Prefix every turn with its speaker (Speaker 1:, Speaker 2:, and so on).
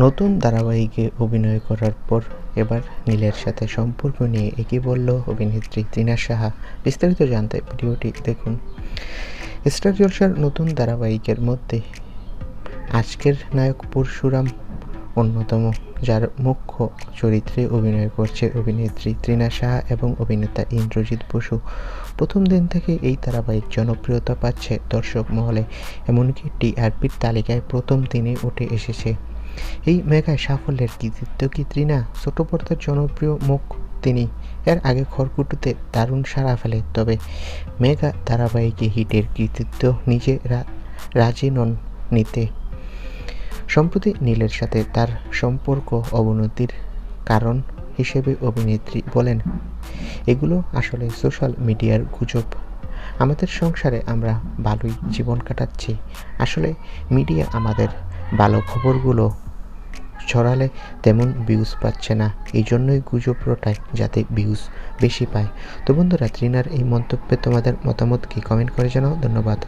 Speaker 1: নতুন ধারাবাহিকে অভিনয় করার পর এবার নীলের সাথে সম্পর্ক নিয়ে একই বলল অভিনেত্রী তিনা সাহা। বিস্তারিত জানতে ভিডিওটি দেখুন। স্টার জলসার নতুন ধারাবাহিকের মধ্যে আজকের নায়ক পরশুরাম অন্যতম, যার মুখ্য চরিত্রে অভিনয় করছে অভিনেত্রী ত্রিনা সাহা এবং অভিনেতা ইন্দ্রজিৎ বসু। প্রথম দিন থেকে এই ধারাবাহিক জনপ্রিয়তা পাচ্ছে দর্শক মহলে, এমনকি টিআরপির তালিকায় প্রথম দিনে উঠে এসেছে। এই মেঘায় সাফল্যের কৃতিত্ব কি ত্রিনা? ছোট পর্দার জনপ্রিয় মুখ তিনি, এর আগে খড়কুটুতে দারুণ সাড়া ফেলে, তবে মেঘা ধারাবাহিকে হিটের কৃতিত্ব নিজেরা রাজি নন, নিতে সম্প্রতি নীলের সাথে তার সম্পর্ক অবনতির কারণ হিসেবে অভিনেত্রী বলেন, এগুলো আসলে সোশ্যাল মিডিয়ার গুজব। আমাদের সংসারে আমরা ভালোই জীবন কাটাচ্ছি। আসলে মিডিয়া আমাদের ভালো খবরগুলো ছড়ালে তেমন ভিউজ পাচ্ছে না। এই জন্যই গুজব রটায় যাতে ভিউজ বেশি পায়। তো বন্ধুরা, ত্রিনার এই মন্তব্যে তোমাদের মতামত কি? কমেন্ট করে জানাও। ধন্যবাদ।